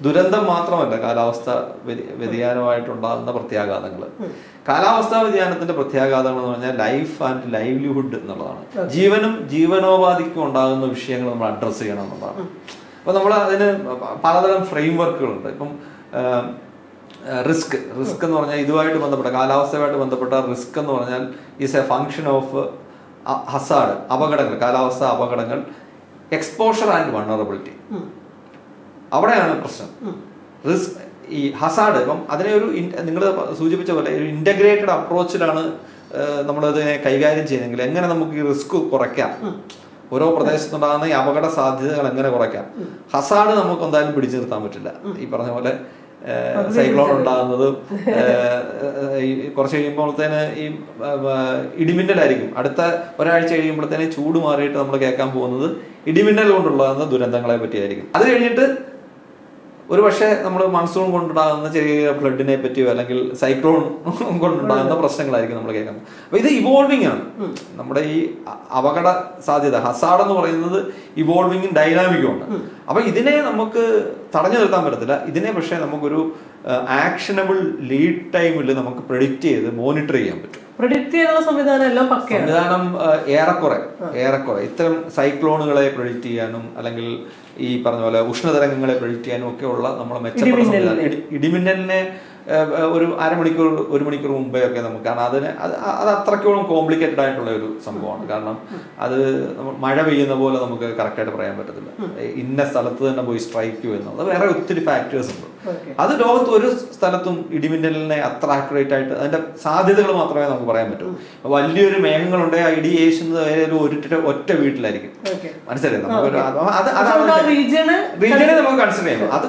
ദുരന്തം മാത്രമല്ല കാലാവസ്ഥ വ്യതി- വ്യതിയാനമായിട്ടുണ്ടാകുന്ന പ്രത്യാഘാതങ്ങൾ കാലാവസ്ഥാ വ്യതിയാനത്തിന്റെ പ്രത്യാഘാതങ്ങൾ എന്ന് പറഞ്ഞാൽ ലൈഫ് ആൻഡ് ലൈവ്ലിഹുഡ് എന്നുള്ളതാണ്. ജീവനും ജീവനോപാധിക്കും ഉണ്ടാകുന്ന വിഷയങ്ങൾ നമ്മൾ അഡ്രസ്സ് ചെയ്യണം എന്നുള്ളതാണ്. അപ്പൊ നമ്മൾ അതിന് പലതരം ഫ്രെയിം വർക്കുകളുണ്ട് ഇപ്പം റിസ്ക് റിസ്ക് എന്ന് പറഞ്ഞാൽ ഇതുമായിട്ട് ബന്ധപ്പെട്ട കാലാവസ്ഥയുമായിട്ട് ബന്ധപ്പെട്ട റിസ്ക് എന്ന് പറഞ്ഞാൽ is a function of hazard അപകടങ്ങൾ കാലാവസ്ഥ അപകടങ്ങൾ എക്സ്പോഷർ ആൻഡ് വണ്ണറബിലിറ്റി അവിടെയാണ് പ്രശ്നം. റിസ്ക് ഈ ഹസാഡ് ഇപ്പം അതിനെ ഒരു നിങ്ങൾ സൂചിപ്പിച്ച പോലെ ഒരു ഇന്റഗ്രേറ്റഡ് അപ്രോച്ചിലാണ് നമ്മളതിനെ കൈകാര്യം ചെയ്യുന്നെങ്കിൽ എങ്ങനെ നമുക്ക് ഈ റിസ്ക് കുറയ്ക്കാം? ഓരോ പ്രദേശത്തുണ്ടാകുന്ന ഈ അപകട സാധ്യതകൾ എങ്ങനെ കുറയ്ക്കാം? ഹസാഡ് നമുക്ക് എന്തായാലും പിടിച്ചു നിർത്താൻ പറ്റില്ല. ഈ പറഞ്ഞ പോലെ സൈക്ലോൺ ഉണ്ടാകുന്നതും കുറച്ച് കഴിയുമ്പോഴത്തേന് ഈ ഇടിമിന്നലായിരിക്കും. അടുത്ത ഒരാഴ്ച കഴിയുമ്പോഴത്തേന് ചൂട് മാറിയിട്ട് നമ്മൾ കേൾക്കാൻ പോകുന്നത് ഇടിമിന്നൽ കൊണ്ടുള്ള ദുരന്തങ്ങളെ പറ്റിയായിരിക്കും. അത് കഴിഞ്ഞിട്ട് ഒരു പക്ഷേ നമ്മൾ മൺസൂൺ കൊണ്ടുണ്ടാകുന്ന ചെറിയ ഫ്ലഡിനെ പറ്റിയോ അല്ലെങ്കിൽ സൈക്ലോൺ കൊണ്ടുണ്ടാകുന്ന പ്രശ്നങ്ങളായിരിക്കും നമ്മൾ കേൾക്കുന്നത്. അപ്പൊ ഇത് ഇവോൾവിംഗ് ആണ്. നമ്മുടെ ഈ അപകട സാധ്യത ഹസാഡ് എന്ന് പറയുന്നത് ഇവോൾവിംഗും ഡൈനാമിക്കും ആണ്. അപ്പൊ ഇതിനെ നമുക്ക് തടഞ്ഞു നിർത്താൻ പറ്റത്തില്ല. ഇതിനെ പക്ഷേ നമുക്കൊരു ആക്ഷനബിൾ ലീഡ് ടൈമിൽ നമുക്ക് പ്രെഡിക്റ്റ് ചെയ്ത് മോണിറ്റർ ചെയ്യാൻ പറ്റും. പ്രിഡിക്ട് ചെയ്യാനുള്ള സംവിധാനം എല്ലാം പക്കയാണ്. സംവിധാനം ഏറെക്കുറെ ഏറെക്കുറെ. ഇത്തരം സൈക്ലോണുകളെ പ്രൊഡിക്ട് ചെയ്യാനും അല്ലെങ്കിൽ ഈ പറഞ്ഞ പോലെ ഉഷ്ണതരംഗങ്ങളെ പ്രൊഡിക്ട് ചെയ്യാനും ഒക്കെ ഉള്ള നമ്മളെ മെച്ചപ്പെട്ട ഇടിമിന്നലിനെ. സംവിധാനം. ഒരു അരമണിക്കൂർ ഒരു മണിക്കൂർ മുമ്പേ ഒക്കെ നമുക്ക് കാരണം അതിന് അത് അത് അത്രയ്ക്കോളം കോംപ്ലിക്കേറ്റഡ് ആയിട്ടുള്ള ഒരു സംഭവമാണ്. കാരണം അത് മഴ പെയ്യുന്ന പോലെ നമുക്ക് കറക്റ്റായിട്ട് പറയാൻ പറ്റത്തില്ല. ഇന്ന സ്ഥലത്ത് തന്നെ പോയി സ്ട്രൈക്ക് ചെയ്യുന്നത് അത് വേറെ ഒത്തിരി ഫാക്ടേഴ്സ് ഉണ്ട്. അത് ലോകത്ത് ഒരു സ്ഥലത്തും ഇടിമിന്നലിനെ അത്ര ആക്യുറേറ്റ് ആയിട്ട് അതിന്റെ സാധ്യതകൾ മാത്രമേ നമുക്ക് പറയാൻ പറ്റൂ. വലിയൊരു മേഘങ്ങളുണ്ടെങ്കിൽ ആ ഇടി ഏശുന്നത് ഒരു ഒറ്റ വീട്ടിലായിരിക്കും. മനസ്സിലായി? നമുക്ക് റീജിയന് കൺസിഡർ ചെയ്യാം. അത്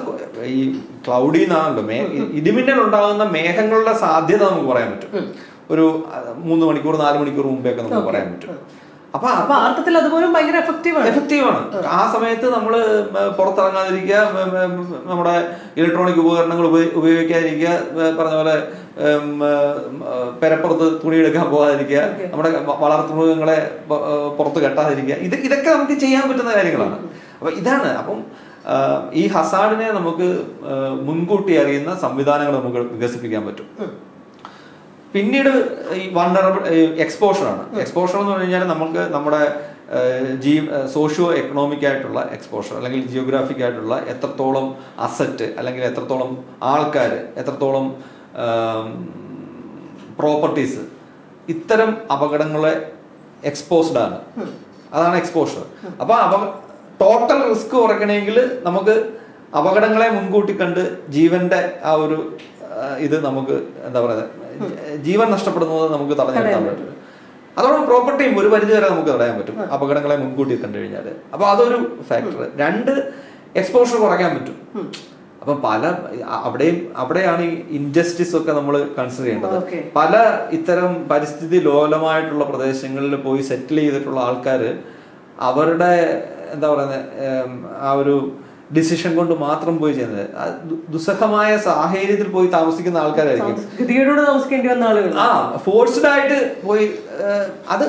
ഈ ക്ലൗഡി എന്നാണല്ലോ മേ ഇടിമിന്നൽ ഉണ്ടാകുന്ന മേഘങ്ങളുടെ സാധ്യത നമുക്ക് പറയാൻ പറ്റും. ഒരു മൂന്ന് മണിക്കൂർ നാല് മണിക്കൂർ മുമ്പേ ഒക്കെ നമുക്ക് പറയാൻ പറ്റും. അപ്പൊ അപ്പൊ അർത്ഥത്തിൽ അതുപോലും ഭയങ്കര എഫക്റ്റീവ് ആണ്. എഫക്റ്റീവ് ആണ്. ആ സമയത്ത് നമ്മൾ പുറത്തിറങ്ങാതിരിക്കുക നമ്മുടെ ഇലക്ട്രോണിക് ഉപകരണങ്ങൾ ഉപയോ- ഉപയോഗിക്കാതിരിക്കുക പറഞ്ഞ പോലെ പെരപ്പുറത്ത് തുണി എടുക്കാൻ പോകാതിരിക്കുക നമ്മുടെ വളർത്തു വളർത്തുമൃഗങ്ങളെ പുറത്ത് കെട്ടാതിരിക്കുക. ഇത് ഇതൊക്കെ നമുക്ക് ചെയ്യാൻ പറ്റുന്ന കാര്യങ്ങളാണ്. അപ്പൊ ഇതാണ്. അപ്പം ഈ ഹസാഡിനെ നമുക്ക് മുൻകൂട്ടി അറിയുന്ന സംവിധാനങ്ങൾ നമുക്ക് വികസിപ്പിക്കാൻ പറ്റും. പിന്നീട് ഈ വണ്ടറബിൾ എക്സ്പോഷറാണ് എക്സ്പോഷർ എന്ന് പറഞ്ഞു കഴിഞ്ഞാൽ നമുക്ക് നമ്മുടെ ജീ സോഷ്യോ എക്കണോമിക് ആയിട്ടുള്ള എക്സ്പോഷർ അല്ലെങ്കിൽ ജിയോഗ്രാഫിക് ആയിട്ടുള്ള എത്രത്തോളം അസറ്റ് അല്ലെങ്കിൽ എത്രത്തോളം ആൾക്കാർ എത്രത്തോളം പ്രോപ്പർട്ടീസ് ഇത്തരം അപകടങ്ങളെ എക്സ്പോസ്ഡ് ആണ്. അതാണ് എക്സ്പോഷർ അപ്പൊ അപ ടോട്ടൽ റിസ്ക് കുറയ്ക്കണമെങ്കിൽ നമുക്ക് അപകടങ്ങളെ മുൻകൂട്ടി കണ്ട് ജീവന്റെ ആ ഒരു ഇത് നമുക്ക് എന്താ പറയുക ജീവൻ നഷ്ടപ്പെടുന്നത് നമുക്ക് തടഞ്ഞു നിർത്താൻ പറ്റും. അതോടൊപ്പം പ്രോപ്പർട്ടിയും ഒരു പരിധി വരെ നമുക്ക് തടയാൻ പറ്റും. അപകടങ്ങളെ മുൻകൂട്ടി കണ്ടു കഴിഞ്ഞാൽ അപ്പൊ അതൊരു ഫാക്ടർ രണ്ട് എക്സ്പോഷർ കുറയ്ക്കാൻ പറ്റും. അപ്പൊ പല അവിടെയും അവിടെയാണ് ഈ ഇൻജസ്റ്റിസ് ഒക്കെ നമ്മൾ കൺസിഡർ ചെയ്യേണ്ടത്. പല ഇത്തരം പരിസ്ഥിതി ലോലമായിട്ടുള്ള പ്രദേശങ്ങളിൽ പോയി സെറ്റിൽ ചെയ്തിട്ടുള്ള ആൾക്കാർ അവരുടെ എന്താ പറയുന്നത് ആ ഒരു ഡിസിഷൻ കൊണ്ട് മാത്രം പോയി ചെയ്യുന്നത്. ദുസ്സഹമായ സാഹചര്യത്തിൽ പോയി താമസിക്കുന്ന ആൾക്കാരായിരിക്കും. ആ ഫോഴ്സ്ഡ് ആയിട്ട് പോയി അത്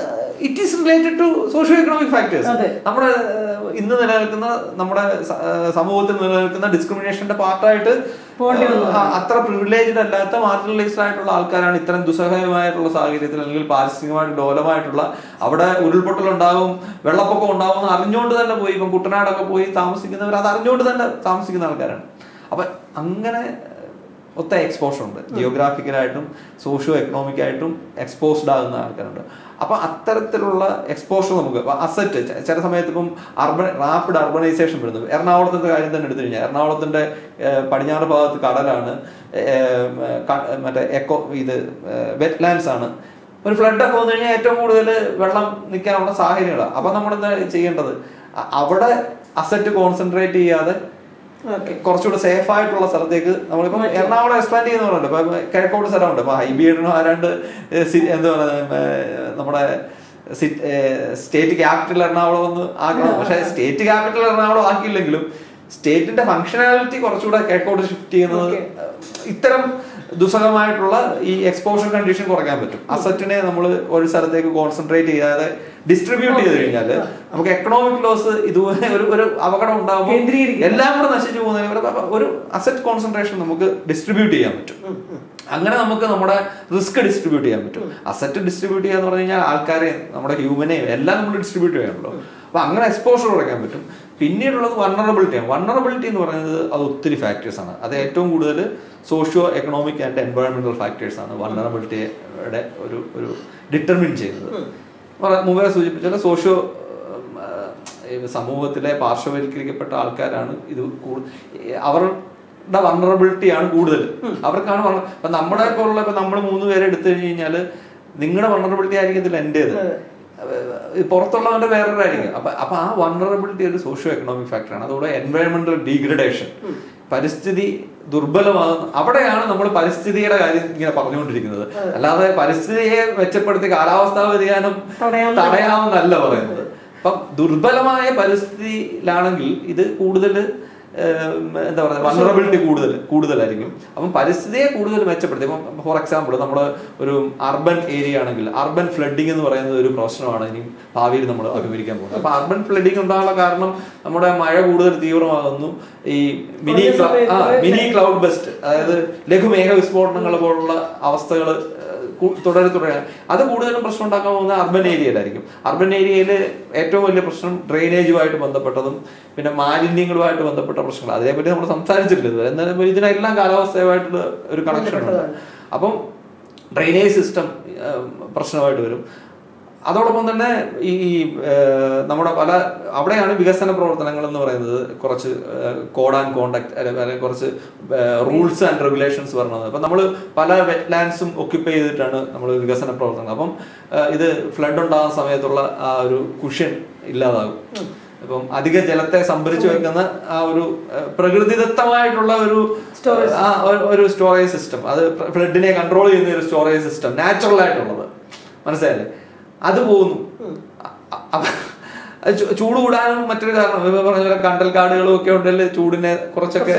it is related to socio economic factors. നമ്മുടെ ഇന്ന് നിലനിൽക്കുന്ന നമ്മുടെ സമൂഹത്തിൽ നിലനിൽക്കുന്ന ഡിസ്ക്രിമിനേഷന്റെ പാർട്ടായിട്ട്. അത്ര പ്രിവിലേജ്ഡ് അല്ലാത്ത മാർജിനലൈസ്ഡ് ആയിട്ടുള്ള ആൾക്കാരാണ് ഇത്തരം ദുസ്സഹമായിട്ടുള്ള സാഹചര്യത്തിൽ അല്ലെങ്കിൽ പാരിസ്ഥിതികമായിട്ട് ഡോലമായിട്ടുള്ള അവിടെ ഉരുൾപൊട്ടൽ ഉണ്ടാകും വെള്ളപ്പൊക്കം ഉണ്ടാകും അറിഞ്ഞുകൊണ്ട് തന്നെ പോയി. ഇപ്പം കുട്ടനാടൊക്കെ പോയി താമസിക്കുന്നവർ അത് അറിഞ്ഞുകൊണ്ട് തന്നെ താമസിക്കുന്ന ആൾക്കാരാണ്. അപ്പൊ അങ്ങനെ ഒത്ത എക്സ്പോഷർ ഉണ്ട്. ജിയോഗ്രാഫിക്കലായിട്ടും സോഷ്യോ എക്കണോമിക് ആയിട്ടും എക്സ്പോസ്ഡ് ആകുന്ന ആൾക്കാരുണ്ട്. അപ്പൊ അത്തരത്തിലുള്ള എക്സ്പോഷർ നമുക്ക് അസറ്റ് ചില സമയത്ത് ഇപ്പം അർബൻ റാപ്പിഡ് അർബനൈസേഷൻ വരുന്നത് എറണാകുളത്തിന്റെ കാര്യം തന്നെ എടുത്തു കഴിഞ്ഞാൽ എറണാകുളത്തിന്റെ പടിഞ്ഞാറ് ഭാഗത്ത് കടലാണ് മറ്റേ എക്കോ ഇത് വെറ്റ്ലാൻഡ്സ് ആണ്. ഒരു ഫ്ലഡ് ഒക്കെ വന്നു കഴിഞ്ഞാൽ ഏറ്റവും കൂടുതൽ വെള്ളം നിൽക്കാനുള്ള സാഹചര്യങ്ങളാണ് അപ്പൊ നമ്മൾ ചെയ്യേണ്ടത്? അവിടെ അസറ്റ് കോൺസെൻട്രേറ്റ് ചെയ്യാതെ കുറച്ചുകൂടെ സേഫ് ആയിട്ടുള്ള സ്ഥലത്തേക്ക് നമ്മളിപ്പോ എറണാകുളം എക്സ്പാൻഡ് ചെയ്യുന്നവരുണ്ട് ഇപ്പൊ കിഴക്കോട് സ്ഥലമുണ്ട് ഇപ്പൊ ഹൈബിയുടെ ആരാണ്ട് എന്താ പറയുക നമ്മുടെ സ്റ്റേറ്റ് ക്യാപിറ്റൽ എറണാകുളം ഒന്ന് ആക്കണം. പക്ഷെ സ്റ്റേറ്റ് ക്യാപിറ്റൽ എറണാകുളം ആക്കിയില്ലെങ്കിലും സ്റ്റേറ്റിന്റെ ഫംഗ്ഷനാലിറ്റി കുറച്ചുകൂടെ കിഴക്കോട്ട് ഷിഫ്റ്റ് ചെയ്യുന്നത് ഇത്തരം ദുസ്സഹമായിട്ടുള്ള ഈ എക്സ്പോഷർ കണ്ടീഷൻ കുറയ്ക്കാൻ പറ്റും. അസറ്റിനെ നമ്മൾ ഒരു സ്ഥലത്തേക്ക് കോൺസെൻട്രേറ്റ് ചെയ്യാതെ ഡിസ്ട്രിബ്യൂട്ട് ചെയ്ത് കഴിഞ്ഞാൽ നമുക്ക് എക്കണോമിക് ലോസ് ഇതുപോലെ ഒരു ഒരു അപകടം ഉണ്ടാകുമ്പോൾ എല്ലാം കൂടെ നശിച്ചു പോകുന്നതിന് ഇവിടെ ഒരു അസറ്റ് കോൺസെൻട്രേഷൻ നമുക്ക് ഡിസ്ട്രിബ്യൂട്ട് ചെയ്യാൻ പറ്റും. അങ്ങനെ നമുക്ക് നമ്മുടെ റിസ്ക് ഡിസ്ട്രിബ്യൂട്ട് ചെയ്യാൻ പറ്റും. അസറ്റ് ഡിസ്ട്രിബ്യൂട്ട് ചെയ്യാന്ന് പറഞ്ഞു കഴിഞ്ഞാൽ ആൾക്കാരെ നമ്മുടെ ഹ്യൂമനെയും എല്ലാം നമ്മൾ ഡിസ്ട്രിബ്യൂട്ട് ചെയ്യാനുള്ളൂ അപ്പൊ അങ്ങനെ എക്സ്പോഷർ കുറയ്ക്കാൻ പറ്റും. പിന്നീടുള്ളത് വണ്ണറബിലിറ്റി ആണ്. വണ്ണറബിലിറ്റി എന്ന് പറയുന്നത് അത് ഒത്തിരി ഫാക്ടേഴ്സ് ആണ്. അത് ഏറ്റവും കൂടുതൽ സോഷ്യോ എക്കണോമിക് ആൻഡ് എൻവയോൺമെന്റൽ ഫാക്ടേഴ്സ് ആണ് വണ്ണറബിലിറ്റിയുടെ ഒരു ഒരു ഡിറ്റർമിൻ ചെയ്യുന്നത്. മുമ്പേ സൂചിപ്പിച്ചാൽ സോഷ്യോ സമൂഹത്തിലെ പാർശ്വവൽക്കരിക്കപ്പെട്ട ആൾക്കാരാണ് ഇത് അവരുടെ വണ്ണറബിലിറ്റിയാണ് കൂടുതൽ അവർക്കാണ് അപ്പൊ നമ്മുടെ പോലുള്ള ഇപ്പൊ നമ്മൾ മൂന്ന് പേരെ എടുത്തു കഴിഞ്ഞ് കഴിഞ്ഞാൽ നിങ്ങളുടെ വണ്ണറബിലിറ്റി ആയിരിക്കത്തില്ല എന്റേത്. ഈ പുറത്തുള്ളവന്റെ വേറൊരായിരിക്കും. അപ്പൊ അപ്പൊ ആ വണ്ണറബിലിറ്റി ഒരു സോഷ്യോ എക്കണോമിക് ഫാക്ടറാണ് അതോടെ എൻവയറമെന്റൽ ഡീഗ്രഡേഷൻ പരിസ്ഥിതി ദുർബലമാകുന്ന അവിടെയാണ് നമ്മൾ പരിസ്ഥിതിയുടെ കാര്യം ഇങ്ങനെ പറഞ്ഞുകൊണ്ടിരിക്കുന്നത്. അല്ലാതെ പരിസ്ഥിതിയെ മെച്ചപ്പെടുത്തി കാലാവസ്ഥാ വ്യതിയാനം തടയാമെന്നല്ല പറയുന്നത്. അപ്പം ദുർബലമായ പരിസ്ഥിതിയിലാണെങ്കിൽ ഇത് കൂടുതൽ എന്താ പറയുക വണ്ണറബിലിറ്റി കൂടുതൽ കൂടുതലായിരിക്കും. അപ്പം പരിസ്ഥിതിയെ കൂടുതൽ മെച്ചപ്പെടുത്തി. ഇപ്പം ഫോർ എക്സാമ്പിൾ നമ്മൾ ഒരു അർബൻ ഏരിയ ആണെങ്കിൽ അർബൻ ഫ്ലഡിംഗ് എന്ന് പറയുന്നത് ഒരു പ്രശ്നമാണ്. ഇനി ഭാവിയിൽ നമ്മൾ അഭിമുഖിക്കാൻ പോകുന്നത്. അപ്പൊ അർബൻ ഫ്ലഡിംഗ് ഉണ്ടാകാനുള്ള കാരണം നമ്മുടെ മഴ കൂടുതൽ തീവ്രമാകുന്നു. ഈ മിനി ക്ലൗ ആ മിനി ക്ലൗഡ് ബെസ്റ്റ് അതായത് ലഘുമേഘ വിസ്ഫോടനങ്ങൾ പോലുള്ള അവസ്ഥകൾ തുടരെ തുടരെ. അത് കൂടുതലും പ്രശ്നം ഉണ്ടാക്കാൻ പോകുന്നത് അർബൻ ഏരിയയിലായിരിക്കും. അർബൻ ഏരിയയിൽ ഏറ്റവും വലിയ പ്രശ്നം ഡ്രെയിനേജുമായിട്ട് ബന്ധപ്പെട്ടതും പിന്നെ മാലിന്യങ്ങളുമായിട്ട് ബന്ധപ്പെട്ട പ്രശ്നങ്ങൾ അതിനെപ്പറ്റി നമ്മൾ സംസാരിച്ചിട്ടില്ല ഇതുവരെ. എന്നാലും ഇതിനെല്ലാം കാലാവസ്ഥയുമായിട്ടുള്ള ഒരു കണക്ഷൻ ഉണ്ട്. അപ്പം ഡ്രെയിനേജ് സിസ്റ്റം പ്രശ്നമായിട്ട് വരും. അതോടൊപ്പം തന്നെ ഈ നമ്മുടെ പല അവിടെയാണ് വികസന പ്രവർത്തനങ്ങൾ എന്ന് പറയുന്നത് കുറച്ച് കോഡ് ആൻഡ് കോണ്ടാക്ട് അല്ലെങ്കിൽ കുറച്ച് റൂൾസ് ആൻഡ് റെഗുലേഷൻസ് പറഞ്ഞത്. അപ്പം നമ്മൾ പല വെറ്റ്ലാൻഡ്സും ഒക്യുപ്പൈ ചെയ്തിട്ടാണ് നമ്മൾ വികസന പ്രവർത്തനങ്ങൾ അപ്പം ഇത് ഫ്ലഡ് ഉണ്ടാകുന്ന സമയത്തുള്ള ആ ഒരു കുഷ്യൻ ഇല്ലാതാകും. അപ്പം അധിക ജലത്തെ സംഭരിച്ചു വെക്കുന്ന ആ ഒരു പ്രകൃതിദത്തമായിട്ടുള്ള ഒരു- ഒരു സ്റ്റോറേജ് സിസ്റ്റം അത് ഫ്ലഡിനെ കൺട്രോൾ ചെയ്യുന്ന ഒരു സ്റ്റോറേജ് സിസ്റ്റം നാച്ചുറൽ ആയിട്ടുള്ളത്. മനസ്സിലായില്ലേ? അത് പോകുന്നു. ചൂട് കൂടാനും മറ്റൊരു കാരണം. പറഞ്ഞ പോലെ കണ്ടൽ കാടുകളും ഒക്കെ ഉണ്ടല്ലേ ചൂടിനെ കുറച്ചൊക്കെ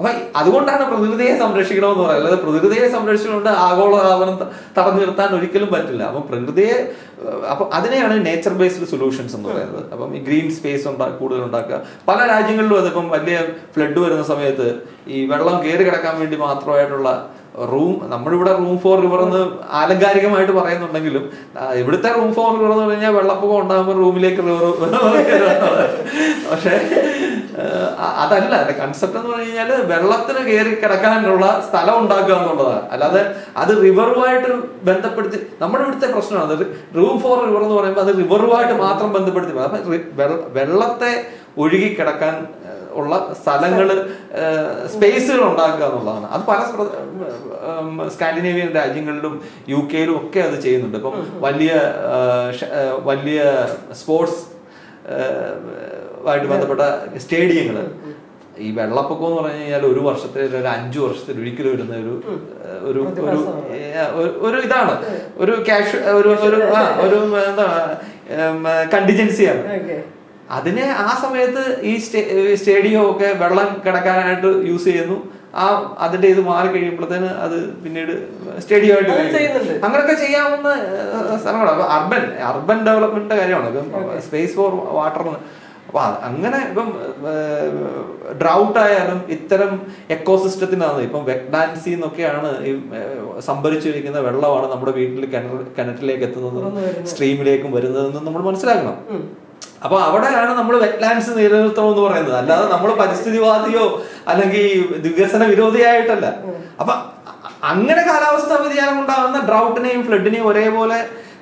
അപ്പൊ അതുകൊണ്ടാണ് പ്രകൃതിയെ സംരക്ഷിക്കണമെന്ന് പറയുന്നത്. അല്ലാതെ പ്രകൃതിയെ സംരക്ഷിച്ചുകൊണ്ട് ആഗോളതാപനം തടഞ്ഞു നിർത്താൻ ഒരിക്കലും പറ്റില്ല. അപ്പൊ പ്രകൃതിയെ അപ്പൊ അതിനെയാണ് നേച്ചർ ബേസ്ഡ് സൊല്യൂഷൻസ് എന്ന് പറയുന്നത്. അപ്പം ഈ ഗ്രീൻ സ്പേസ് ഉണ്ടാ കൂടുതൽ ഉണ്ടാക്കുക. പല രാജ്യങ്ങളിലും അതിപ്പം വലിയ ഫ്ലഡ് വരുന്ന സമയത്ത് ഈ വെള്ളം കയറി കിടക്കാൻ വേണ്ടി മാത്രമായിട്ടുള്ള റൂം നമ്മളിവിടെ റൂം ഫോർ റിവർ എന്ന് ആലങ്കാരികമായിട്ട് പറയുന്നുണ്ടെങ്കിലും ഇവിടുത്തെ റൂം ഫോർ റിവർ എന്ന് കഴിഞ്ഞാൽ വെള്ളപ്പൊക്കം ഉണ്ടാകുമ്പോൾ റൂമിലേക്ക് റിവർ പക്ഷേ അതല്ല കൺസെപ്റ്റ് എന്ന് പറഞ്ഞു കഴിഞ്ഞാൽ വെള്ളത്തിന് കയറി കിടക്കാനുള്ള സ്ഥലം ഉണ്ടാക്കുക എന്നുള്ളതാണ്. അല്ലാതെ അത് റിവറുമായിട്ട് ബന്ധപ്പെടുത്തി നമ്മുടെ ഇവിടുത്തെ പ്രശ്നമാണ്. അത് റൂം ഫോർ റിവർ എന്ന് പറയുമ്പോൾ അത് റിവറുമായിട്ട് മാത്രം ബന്ധപ്പെടുത്തി വെള്ളത്തെ ഒഴുകി കിടക്കാൻ ഉള്ള സ്ഥലങ്ങൾ സ്പേസുകൾ ഉണ്ടാക്കുക എന്നുള്ളതാണ്. അത് പല സ്കാൻഡിനേവിയൻ രാജ്യങ്ങളിലും യു കെയിലും ഒക്കെ അത് ചെയ്യുന്നുണ്ട്. ഇപ്പം വലിയ വലിയ സ്പോർട്സ് ആയിട്ട് ബന്ധപ്പെട്ട സ്റ്റേഡിയങ്ങൾ ഈ വെള്ളപ്പൊക്കം എന്ന് പറഞ്ഞു കഴിഞ്ഞാൽ ഒരു വർഷത്തിൽ ഒരു അഞ്ചു വർഷത്തിൽ ഒരിക്കലും വരുന്ന ഒരു ഒരു ഒരു ഇതാണ്. ഒരു ക്യാഷ് ഒരു ഒരു എന്താ കണ്ടിജൻസിയാണ്. അതിനെ ആ സമയത്ത് ഈ സ്റ്റേ- സ്റ്റേഡിയം ഒക്കെ വെള്ളം കിടക്കാനായിട്ട് യൂസ് ചെയ്യുന്നു. ആ അതിന്റെ ഇത് മാറി കഴിയുമ്പോഴത്തേന് അത് പിന്നീട് സ്റ്റേഡിയം ആയിട്ട് അത് ഉപയോഗിക്കുന്നു. അങ്ങനെയൊക്കെ ചെയ്യാവുന്ന സ്ഥലങ്ങളാണ്. അർബൻ അർബൻ ഡെവലപ്മെന്റിന്റെ കാര്യമാണ്. ഇപ്പം സ്പേസ് ഫോർ വാട്ടർ അപ്പൊ അങ്ങനെ ഇപ്പം ഡ്രൗട്ട് ആയാലും ഇത്തരം എക്കോസിസ്റ്റത്തിനാണ് ഇപ്പം വെക്ഡാൻസി എന്നൊക്കെയാണ് ഈ സംഭരിച്ചു സംഭരിച്ചിരിക്കുന്ന വെള്ളമാണ് നമ്മുടെ വീട്ടിൽ കിണർ കിണറ്റിലേക്ക് എത്തുന്നതും സ്ട്രീമിലേക്കും വരുന്നതെന്നും നമ്മൾ മനസ്സിലാക്കണം. അപ്പൊ അവിടെയാണ് നമ്മൾ വെറ്റ്ലാൻഡ്സ് നിലനിർത്തണം എന്ന് പറയുന്നത്. അല്ലാതെ നമ്മൾ പരിസ്ഥിതിവാദിയോ അല്ലെങ്കിൽ വികസന വിരോധിയായിട്ടല്ല. അപ്പൊ അങ്ങനെ കാലാവസ്ഥാ വ്യതിയാനം ഉണ്ടാകുന്ന ഡ്രൗട്ടിനെയും ഫ്ലഡിനെയും ഒരേപോലെ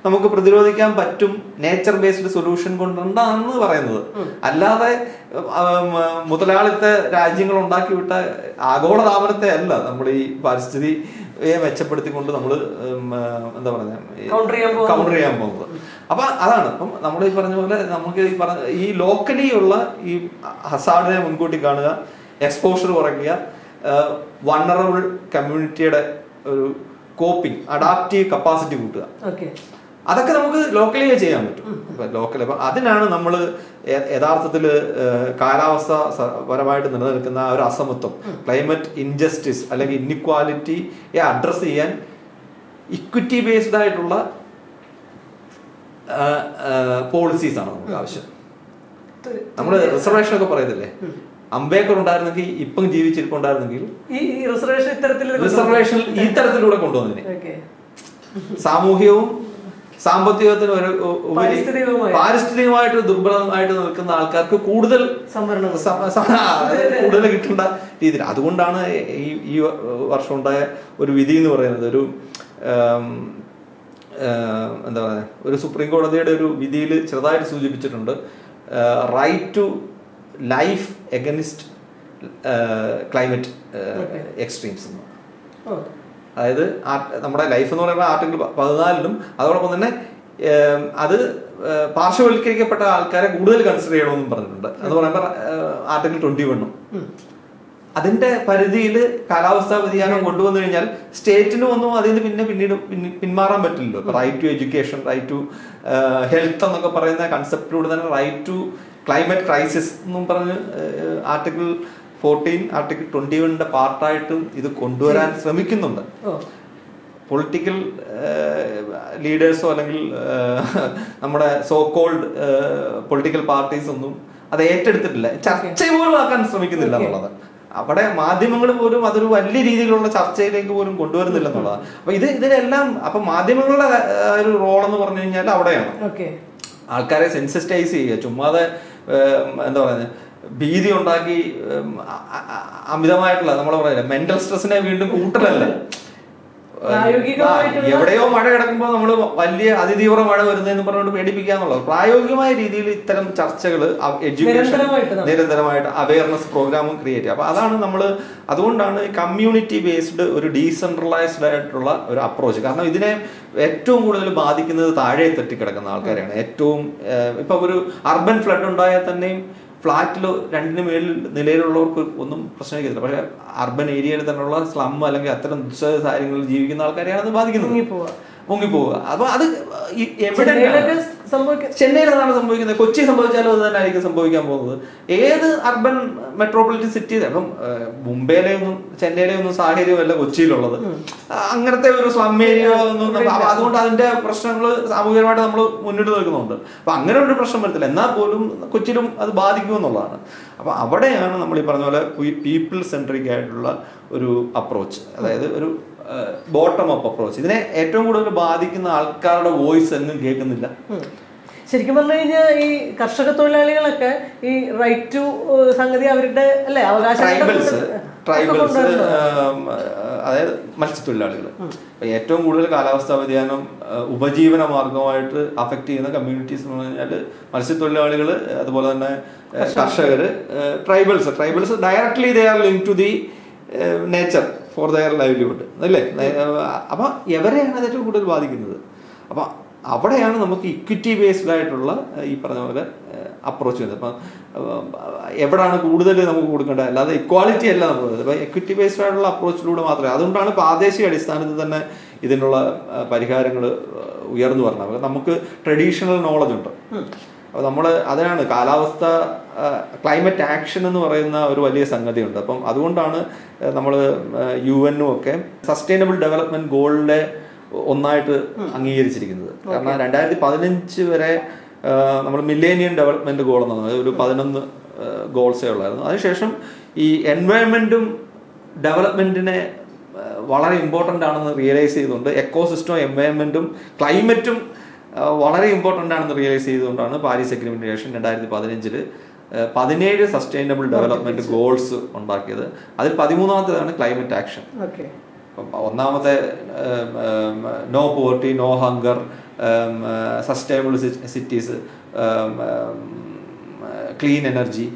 നമുക്ക് പ്രതിരോധിക്കാൻ പറ്റും നേച്ചർ ബേസ്ഡ് സൊല്യൂഷൻ കൊണ്ടുണ്ടാണെന്ന് പറയുന്നത്. അല്ലാതെ മുതലാളിത്ത രാജ്യങ്ങൾ ഉണ്ടാക്കി ആഗോള താപനത്തെ അല്ല നമ്മൾ ഈ പരിസ്ഥിതി മെച്ചപ്പെടുത്തിക്കൊണ്ട് നമ്മൾ എന്താ പറയുക കൗണ്ടർ ചെയ്യാൻ പോകുന്നത്. അപ്പൊ അതാണ്. ഇപ്പം നമ്മൾ ഈ പറഞ്ഞ പോലെ നമുക്ക് ഈ പറഞ്ഞ ഈ ലോക്കലി ഉള്ള ഈ ഹസാഡിനെ മുൻകൂട്ടി കാണുക എക്സ്പോഷർ കുറയ്ക്കുക വണ്ണറബിൾ കമ്മ്യൂണിറ്റിയുടെ ഒരു കോപ്പിംഗ് അഡാപ്റ്റീവ് കപ്പാസിറ്റി കൂട്ടുക. അതൊക്കെ നമുക്ക് ലോക്കലി ചെയ്യാൻ പറ്റും. ലോക്കൽ അപ്പൊ അതിനാണ് നമ്മൾ യഥാർത്ഥത്തിൽ കാലാവസ്ഥ പരമായിട്ട് നിലനിൽക്കുന്ന ഒരു അസമത്വം. ക്ലൈമറ്റ് ഇൻജസ്റ്റിസ് അല്ലെങ്കിൽ ഇന്നിക്വാലിറ്റിയെ അഡ്രസ് ചെയ്യാൻ ഇക്വിറ്റി ബേസ്ഡ് ആയിട്ടുള്ള പോളിസീസ് ആണ് നമുക്ക് ആവശ്യം. നമ്മൾ റിസർവേഷൻ ഒക്കെ പറയത്തില്ലേ? അംബേദ്കർ ഉണ്ടായിരുന്നെങ്കിൽ ഇപ്പം ജീവിച്ചിരിപ്പുണ്ടായിരുന്നെങ്കിൽ ഈ റിസർവേഷൻ ഇത്തരത്തിൽ റിസർവേഷൻ ഈ തരത്തിലൂടെ കൊണ്ടുവന്നതിന് ഓക്കെ സാമൂഹികവും സാമ്പത്തികത്തിനും ഒരു പാരിസ്ഥിതികമായിട്ട് ദുർബലമായിട്ട് നിൽക്കുന്ന ആൾക്കാർക്ക് കൂടുതൽ കൂടുതൽ കിട്ടേണ്ട രീതിയിൽ. അതുകൊണ്ടാണ് ഈ ഈ വർഷം ഉണ്ടായ ഒരു വിധി എന്ന് പറയുന്നത്. ഒരു എന്താ പറയുക ഒരു സുപ്രീം കോടതിയുടെ ഒരു വിധിയിൽ ചെറുതായിട്ട് സൂചിപ്പിച്ചിട്ടുണ്ട്. Right to life against climate extremes എന്ന്. അതായത് നമ്മുടെ ലൈഫ് എന്ന് പറയുമ്പോൾ ആർട്ടിക്കിൾ പതിനാലിലും അതോടൊപ്പം തന്നെ അത് പാർശ്വവൽക്കരിക്കപ്പെട്ട ആൾക്കാരെ കൂടുതൽ കൺസിഡർ ചെയ്യണമെന്നും പറഞ്ഞിട്ടുണ്ട്. എന്ന് പറയുമ്പോൾ ആർട്ടിക്കിൾ ട്വന്റി വണ്ണും അതിന്റെ പരിധിയിൽ കാലാവസ്ഥാ വ്യതിയാനം കൊണ്ടുവന്നു കഴിഞ്ഞാൽ സ്റ്റേറ്റിന് ഒന്നും അതിൽ നിന്ന് പിന്നെ പിന്നീട് പിന്നി- പിന്മാറാൻ പറ്റില്ലല്ലോ. Right to education right to health എന്നൊക്കെ പറയുന്ന കൺസെപ്റ്റിലൂടെ തന്നെ റൈറ്റ് ടു ക്ലൈമറ്റ് ക്രൈസിസ് എന്നും പറഞ്ഞ് ആർട്ടിക്കിൾ ഫോർട്ടീൻ ആർട്ടിക്കിൾ ട്വന്റി വണ്ണിന്റെ പാർട്ടായിട്ടും ഇത് കൊണ്ടുവരാൻ ശ്രമിക്കുന്നുണ്ട്. പൊളിറ്റിക്കൽ ലീഡേഴ്സോ അല്ലെങ്കിൽ നമ്മുടെ സോ കോൾഡ് പൊളിറ്റിക്കൽ പാർട്ടീസ് ഒന്നും അത് ഏറ്റെടുത്തിട്ടില്ല. ചർച്ച പോലും ആക്കാൻ ശ്രമിക്കുന്നില്ല എന്നുള്ളത്. അവിടെ മാധ്യമങ്ങൾ പോലും അതൊരു വലിയ രീതിയിലുള്ള ചർച്ചയിലേക്ക് പോലും കൊണ്ടുവരുന്നില്ല എന്നുള്ളതാണ് അപ്പൊ ഇത് ഇതിനെല്ലാം അപ്പൊ മാധ്യമങ്ങളുടെ ഒരു റോൾ എന്ന് പറഞ്ഞു കഴിഞ്ഞാൽ അവിടെയാണ്. ആൾക്കാരെ സെൻസിറ്റൈസ് ചെയ്യുക. ചുമ്മാതെ എന്താ പറയുന്നത് ഭീതി ഉണ്ടാക്കി അമിതമായിട്ടുള്ള നമ്മളെ പറയുന്നത് മെന്റൽ സ്ട്രെസ്സിനെ വീണ്ടും കൂട്ടലല്ല. എവിടെയോ മഴ കിടക്കുമ്പോൾ നമ്മൾ വലിയ അതിതീവ്ര മഴ വരുന്നതെന്ന് പറഞ്ഞുകൊണ്ട് പേടിപ്പിക്കാന്നുള്ളത്. പ്രായോഗികമായ രീതിയിൽ ഇത്തരം ചർച്ചകൾ എഡ്യൂക്കേഷൻ നിരന്തരമായിട്ട്. അവയർനെസ് പ്രോഗ്രാമും ക്രിയേറ്റ് ചെയ്യുക അപ്പൊ അതാണ് നമ്മൾ അതുകൊണ്ടാണ് കമ്മ്യൂണിറ്റി ബേസ്ഡ് ഒരു ഡീസെൻട്രലൈസ്ഡ് ആയിട്ടുള്ള ഒരു അപ്രോച്ച് കാരണം ഇതിനെ ഏറ്റവും കൂടുതൽ ബാധിക്കുന്നത് താഴെ തട്ടിക്കിടക്കുന്ന ആൾക്കാരെയാണ്. ഏറ്റവും ഇപ്പൊ ഒരു അർബൻ ഫ്ലഡ് ഉണ്ടായാൽ തന്നെയും ഫ്ലാറ്റിലോ രണ്ടിന് മേളിൽ നിലയിലുള്ളവർക്ക് ഒന്നും പ്രശ്നമില്ല. പക്ഷേ അർബൻ ഏരിയയിൽ തന്നെയുള്ള സ്ലം അല്ലെങ്കിൽ അത്തരം ദുസ്സഹ സാഹചര്യങ്ങളിൽ ജീവിക്കുന്ന ആൾക്കാരെയാണ് അത് ബാധിക്കുന്നത്. മുങ്ങിപ്പോവുക. അപ്പൊ അത് എവിടെ ചെന്നൈയിൽ അതാണ് സംഭവിക്കുന്നത്. കൊച്ചി സംഭവിച്ചാലും അത് തന്നെ ആയിരിക്കും സംഭവിക്കാൻ പോകുന്നത്. ഏത് അർബൻ മെട്രോപൊളിറ്റൻ സിറ്റി അപ്പം മുംബൈയിലെ ഒന്നും ചെന്നൈയിലെ ഒന്നും സാഹചര്യമല്ല കൊച്ചിയിലുള്ളത്. അങ്ങനത്തെ ഒരു സ്ലം ഏരിയ ഒന്നും അതുകൊണ്ട് അതിന്റെ പ്രശ്നങ്ങൾ സാമൂഹികമായിട്ട് നമ്മൾ മുന്നിട്ട് നിൽക്കുന്നുണ്ട്. അപ്പൊ അങ്ങനെ ഒരു പ്രശ്നം വരത്തില്ല. എന്നാൽ പോലും കൊച്ചിയിലും അത് ബാധിക്കുമെന്നുള്ളതാണ് അപ്പൊ അവിടെയാണ് നമ്മൾ ഈ പറഞ്ഞ പോലെ പീപ്പിൾ സെൻട്രിക് ആയിട്ടുള്ള ഒരു അപ്രോച്ച്. അതായത് ഒരു ബോട്ടം അപ്പ് അപ്രോച്ച് ഇതിനെ ഏറ്റവും കൂടുതൽ ബാധിക്കുന്ന ആൾക്കാരുടെ വോയിസ് എങ്ങും കേൾക്കുന്നില്ല. ശരിക്കും പറഞ്ഞു കഴിഞ്ഞാൽ ഈ കർഷക തൊഴിലാളികളൊക്കെ ഈ റൈറ്റ് ടു സംഗതി അവരുടെ അല്ലെ ട്രൈബൽസ് ട്രൈബൽസ് അതായത് മത്സ്യത്തൊഴിലാളികൾ ഏറ്റവും കൂടുതൽ കാലാവസ്ഥാ വ്യതിയാനം ഉപജീവന മാർഗമായിട്ട് അഫക്ട് ചെയ്യുന്ന കമ്മ്യൂണിറ്റീസ് എന്ന് പറഞ്ഞാൽ മത്സ്യത്തൊഴിലാളികൾ അതുപോലെ തന്നെ കർഷകർ tribals tribals directly they are link to the nature for their livelihood അല്ലേ? അപ്പൊ എവരെയാണ് അത് ഏറ്റവും കൂടുതൽ ബാധിക്കുന്നത്? അപ്പൊ അവിടെയാണ് നമുക്ക് ഇക്വിറ്റി ബേസ്ഡ് ആയിട്ടുള്ള ഈ പറഞ്ഞ പോലെ അപ്രോച്ച് ചെയ്യുന്നത് അപ്പം എവിടെയാണ് എവിടാണ് കൂടുതൽ നമുക്ക് കൊടുക്കേണ്ടത്? അല്ലാതെ ഇക്വാളിറ്റി അല്ല നമ്മൾ അപ്പം എക്വിറ്റി ബേസ്ഡ് ആയിട്ടുള്ള അപ്രോച്ചിലൂടെ മാത്രമേ അതുകൊണ്ടാണ് പ്രാദേശിക അടിസ്ഥാനത്തിൽ തന്നെ ഇതിനുള്ള പരിഹാരങ്ങൾ ഉയർന്നു വരുന്നത് നമുക്ക് ട്രഡീഷണൽ നോളജ് ഉണ്ട്. അപ്പോൾ നമ്മൾ അതിനാണ് കാലാവസ്ഥ ക്ലൈമറ്റ് ആക്ഷൻ എന്ന് പറയുന്ന ഒരു വലിയ സംഗതിയുണ്ട്. അപ്പം അതുകൊണ്ടാണ് നമ്മൾ യു എന്നും ഒക്കെ സസ്റ്റൈനബിൾ ഡെവലപ്മെന്റ് ഗോളിലെ ഒന്നായിട്ട് അംഗീകരിച്ചിരിക്കുന്നത്. കാരണം രണ്ടായിരത്തി പതിനഞ്ച് വരെ നമ്മൾ മില്ലേനിയം ഡെവലപ്മെന്റ് ഗോൾ എന്നാണ് ഒരു പതിനൊന്ന് ഗോൾസേ ഉള്ളായിരുന്നു. അതിനുശേഷം ഈ എൻവയൺമെന്റും ഡെവലപ്മെന്റിനെ വളരെ ഇമ്പോർട്ടന്റ് ആണെന്ന് റിയലൈസ് ചെയ്തുകൊണ്ട് എക്കോസിസ്റ്റവും എൻവയൺമെന്റും ക്ലൈമറ്റും വളരെ ഇമ്പോർട്ടന്റ് ആണെന്ന് റിയലൈസ് ചെയ്തുകൊണ്ടാണ് പാരീസ് അഗ്രിമെന്റ് ശേഷം രണ്ടായിരത്തി പതിനഞ്ചിൽ പതിനേഴ് സസ്റ്റൈനബിൾ ഡെവലപ്മെന്റ് ഗോൾസ് ഉണ്ടാക്കിയത്. അതിൽ പതിമൂന്നാമത്തേതാണ് ക്ലൈമറ്റ് ആക്ഷൻ ഒന്നാമത്തെ no poverty no hunger sustainable cities clean energy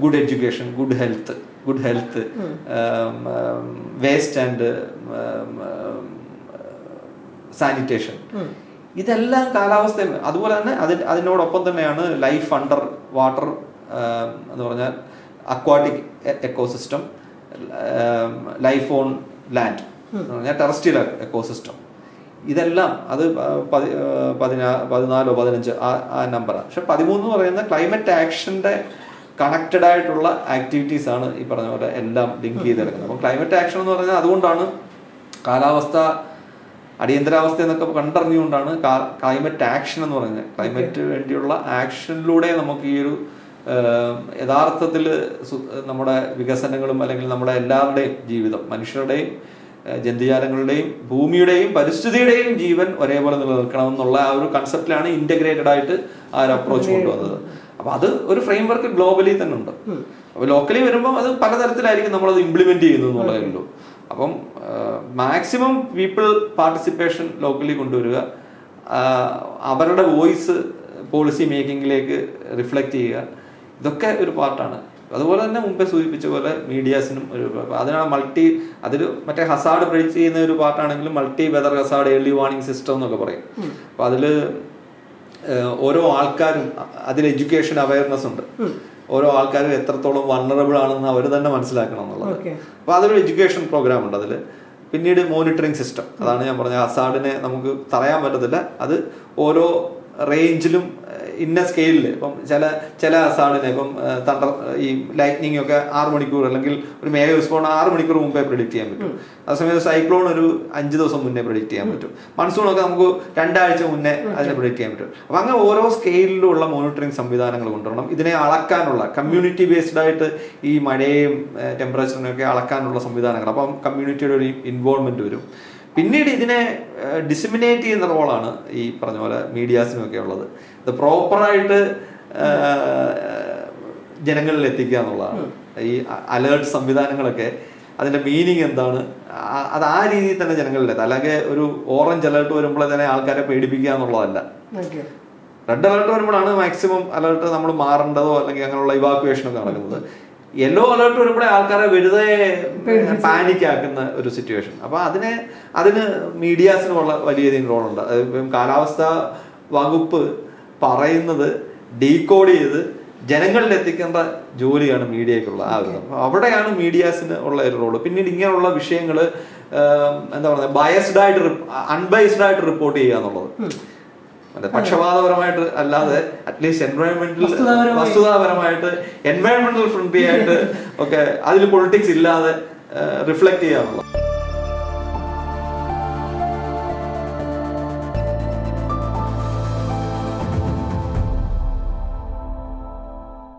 good education good health good health waste and sanitation ഇതെല്ലാം കാലാവസ്ഥ അതുപോലെ തന്നെ അതിന് അതിനോടൊപ്പം തന്നെയാണ് ലൈഫ് അണ്ടർ വാട്ടർ എന്ന് പറഞ്ഞാൽ aquatic ecosystem life on land എന്ന് പറഞ്ഞാൽ ടെറസ്ട്രിയൽ എക്കോസിസ്റ്റം ഇതെല്ലാം അത് പതി- പതിനാ പതിനാലോ പതിനഞ്ച് ആ ആ നമ്പറാണ് പക്ഷെ പതിമൂന്ന് എന്ന് പറയുന്ന ക്ലൈമറ്റ് ആക്ഷന്റെ കണക്റ്റഡ് ആയിട്ടുള്ള ആക്ടിവിറ്റീസ് ആണ് ഈ പറഞ്ഞ പോലെ എല്ലാം ലിങ്ക് ചെയ്ത് കിടക്കുന്നത് അപ്പം ക്ലൈമറ്റ് ആക്ഷൻ എന്ന് പറഞ്ഞാൽ അതുകൊണ്ടാണ് കാലാവസ്ഥ അടിയന്തരാവസ്ഥ എന്നൊക്കെ കണ്ടറിഞ്ഞുകൊണ്ടാണ് ക്ലൈമറ്റ് ആക്ഷൻ എന്ന് പറയുന്നത്. ക്ലൈമറ്റ് വേണ്ടിയുള്ള ആക്ഷനിലൂടെ നമുക്ക് ഈ ഒരു യഥാർത്ഥത്തിൽ നമ്മുടെ വികസനങ്ങളും അല്ലെങ്കിൽ നമ്മുടെ എല്ലാവരുടെയും ജീവിതം മനുഷ്യരുടെയും ജന്തുജാലങ്ങളുടെയും ഭൂമിയുടെയും പരിസ്ഥിതിയുടെയും ജീവൻ ഒരേപോലെ നിലനിൽക്കണം എന്നുള്ള ആ ഒരു കൺസെപ്റ്റിലാണ് ഇന്റഗ്രേറ്റഡ് ആയിട്ട് ആ ഒരു അപ്രോച്ച് കൊണ്ടുവന്നത്. അപ്പൊ അത് ഒരു ഫ്രെയിം വർക്ക് ഗ്ലോബലി തന്നെ ഉണ്ട്. അപ്പൊ ലോക്കലി വരുമ്പോൾ അത് പലതരത്തിലായിരിക്കും നമ്മളത് ഇംപ്ലിമെന്റ് ചെയ്യുന്നു എന്നുള്ളതേ ഉള്ളൂ. അപ്പം മാക്സിമം പീപ്പിൾ പാർട്ടിസിപ്പേഷൻ ലോക്കലി കൊണ്ടുവരിക. അവരുടെ വോയിസ് പോളിസി മേക്കിങ്ങിലേക്ക് റിഫ്ലക്റ്റ് ചെയ്യുക. ഇതൊക്കെ ഒരു പാർട്ടാണ്. അതുപോലെ തന്നെ മുമ്പേ സൂചിപ്പിച്ച പോലെ മീഡിയാസിനും ഒരു അതിനാണ് മൾട്ടി അതിൽ മറ്റേ ഹസാഡ് പ്രെഡിക്റ്റ് ചെയ്യുന്ന ഒരു പാർട്ടാണെങ്കിലും multi weather hazard early warning system എന്നൊക്കെ പറയും. അപ്പൊ അതിൽ ഓരോ ആൾക്കാരും അതിൽ എഡ്യൂക്കേഷൻ അവയർനെസ് ഉണ്ട്. ഓരോ ആൾക്കാരും എത്രത്തോളം വണ്ണറബിൾ ആണെന്ന് അവർ തന്നെ മനസ്സിലാക്കണം എന്നുള്ളത്. അപ്പോൾ അതൊരു എഡ്യൂക്കേഷൻ പ്രോഗ്രാം ഉണ്ട് അതിൽ പിന്നീട് മോണിറ്ററിംഗ് സിസ്റ്റം അതാണ് ഞാൻ പറഞ്ഞ അസാഡിനെ നമുക്ക് തടയാൻ പറ്റത്തില്ല. അത് ഓരോ റേഞ്ചിലും ഇന്ന സ്കെയിലിൽ ഇപ്പം ചില ചില അസാഡിനെ ഇപ്പം തണ്ടർ ഈ ലൈറ്റ്നിങ് ഒക്കെ ആറ് മണിക്കൂർ അല്ലെങ്കിൽ ഒരു മേഘ വിസ്ഫോടനം ആറ് മണിക്കൂർ മുമ്പേ പ്രിഡിക്റ്റ് ചെയ്യാൻ പറ്റും. അതേസമയം സൈക്ലോൺ ഒരു അഞ്ച് ദിവസം മുന്നേ പ്രിഡിക്റ്റ് ചെയ്യാൻ പറ്റും. മൺസൂൺ ഒക്കെ നമുക്ക് രണ്ടാഴ്ച മുന്നേ അതിനെ പ്രിഡിക്റ്റ് ചെയ്യാൻ പറ്റും. അപ്പം അങ്ങനെ ഓരോ സ്കെയിലിലുള്ള മോണിറ്ററിംഗ് സംവിധാനങ്ങൾ കൊണ്ടുവരണം. ഇതിനെ അളക്കാനുള്ള കമ്മ്യൂണിറ്റി ബേസ്ഡ് ആയിട്ട് ഈ മഴയും ടെമ്പറേച്ചറിനെയൊക്കെ അളക്കാനുള്ള സംവിധാനങ്ങൾ. അപ്പം കമ്മ്യൂണിറ്റിയുടെ ഒരു ഇൻവോൾവ്മെന്റ് വരും. പിന്നീട് ഇതിനെ ഡിസിമിനേറ്റ് ചെയ്യുന്ന റോളാണ് ഈ പറഞ്ഞ പോലെ മീഡിയാസിനൊക്കെ ഉള്ളത്. ഇത് പ്രോപ്പറായിട്ട് ജനങ്ങളിൽ എത്തിക്കുക എന്നുള്ളതാണ്. ഈ അലേർട്ട് സംവിധാനങ്ങളൊക്കെ അതിന്റെ മീനിങ് എന്താണ്? അത് ആ രീതിയിൽ തന്നെ ജനങ്ങളിലെത്താം അല്ലെങ്കിൽ ഒരു ഓറഞ്ച് അലേർട്ട് വരുമ്പോഴേ തന്നെ ആൾക്കാരെ പേടിപ്പിക്കുക എന്നുള്ളതല്ല. റെഡ് അലേർട്ട് വരുമ്പോഴാണ് മാക്സിമം അലേർട്ട് നമ്മൾ മാറേണ്ടതോ അല്ലെങ്കിൽ അങ്ങനെയുള്ള ഇവാക്യുവേഷനൊക്കെ നടക്കുന്നത്. യെല്ലോ അലേർട്ട് വരുമ്പോഴേ ആൾക്കാരെ വെറുതെ പാനിക് ആക്കുന്ന ഒരു സിറ്റുവേഷൻ അപ്പൊ അതിനെ അതിന് മീഡിയാസിന് ഉള്ള വലിയധികം റോളുണ്ട് ഇപ്പം കാലാവസ്ഥ വകുപ്പ് പറയുന്നത് ഡീകോഡ് ചെയ്ത് ജനങ്ങളിൽ എത്തിക്കേണ്ട ജോലിയാണ് മീഡിയക്കുള്ള ആ ഒരു അവിടെയാണ് മീഡിയാസിന് ഉള്ള ഒരു റോൾ പിന്നീട് ഇങ്ങനെയുള്ള വിഷയങ്ങൾ എന്താ പറയുക ബയസ്ഡ് ആയിട്ട് അൺബയസ്ഡ് ആയിട്ട് റിപ്പോർട്ട് ചെയ്യുക എന്നുള്ളത്. പക്ഷപാതപരമായിട്ട് അല്ലാതെ അറ്റ്ലീസ്റ്റ് എൻവയോൺമെന്റൽ വസ്തുതാപരമായി. വസ്തുതാപരമായിട്ട് എൻവയോൺമെന്റൽ ഫ്രണ്ട്ലി ആയിട്ട് ഒക്കെ അതിൽ പൊളിറ്റിക്സ് ഇല്ലാതെ റിഫ്ലക്ട് ചെയ്യാന്നുള്ളത്